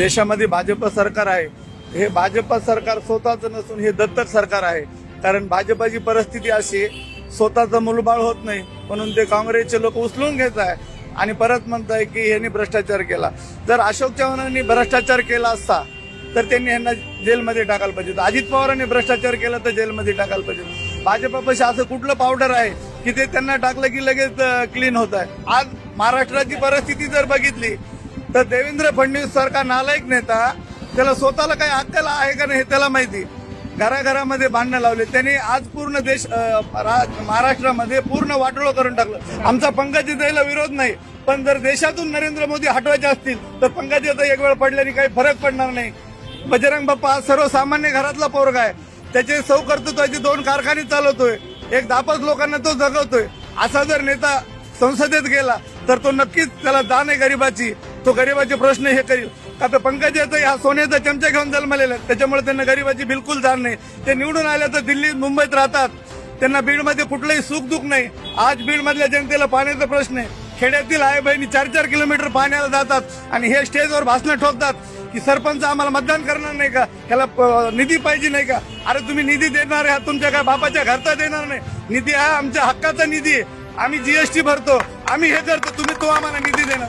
देशामध्ये भाजप सरकार आहे. हे भाजप सरकार स्वतःच नसून हे दत्तक सरकार आहे. कारण भाजपाची परिस्थिती अशी स्वतःचं मूलबाळ होत नाही म्हणून ते काँग्रेसचे लोक उचलून घेत आहे आणि परत म्हणताय की ह्यांनी भ्रष्टाचार केला. जर अशोक चव्हाणांनी भ्रष्टाचार केला असता तर त्यांनी यांना जेलमध्ये टाकायला पाहिजे होतं. अजित पवारांनी भ्रष्टाचार केला तर जेलमध्ये टाकायला पाहिजे भाजपापाशी असं कुठलं पावडर आहे की ते त्यांना टाकलं की लगेच क्लीन होत आहे. आज महाराष्ट्राची परिस्थिती जर बघितली तर देवेंद्र फडणवीस सारखा नालायक नेता त्याला स्वतःला काही अक्कल आहे का नाही हे त्याला माहिती. घराघरामध्ये भांडणं लावले. त्यांनी आज पूर्ण देश रा- महाराष्ट्रामध्ये पूर्ण वाटोळं करून टाकलं. आमचा पंकजाताईला विरोध नाही. पण जर देशातून नरेंद्र मोदी हटवायचे असतील तर पंकजाताई एक वेळ पडल्याने काही फरक पडणार नाही. बजरंग बाप्पा हा सर्वसामान्य घरातला पोरगा आहे. त्याचे सौ कर्तृत्वाचे दोन कारखाने चालवतोय. एक दापच लोकांना तो जगवतोय. असा जर नेता संसदेत गेला तर तो नक्कीच त्याला दान आहे गरिबाची. तो गरिबाचे प्रश्न हे करील. आता पंकज या हा सोन्याचा चमचा घेऊन जन्मलेला आहे. त्याच्यामुळे त्यांना गरिबाची बिलकुल जाण नाही. ते निवडून आल्या तर दिल्लीत मुंबईत राहतात. त्यांना बीडमध्ये कुठलंही सुख दुःख नाही. आज बीडमधल्या जनतेला पाण्याचा प्रश्न आहे. खेड्यातील आई बहिणी चार चार किलोमीटर पाण्याला जातात आणि हे स्टेजवर भाषणं ठोकतात की सरपंच आम्हाला मतदान करणार नाही का? ह्याला प- निधी पाहिजे नाही का? अरे तुम्ही निधी देणार आहे तुमच्या काय बापाच्या घरचा देणार नाही. निधी हा आमच्या हक्काचा निधी आहे. आम्ही जीएसटी भरतो. आम्ही हे करतो. तुम्ही तो आम्हाला निधी देणार.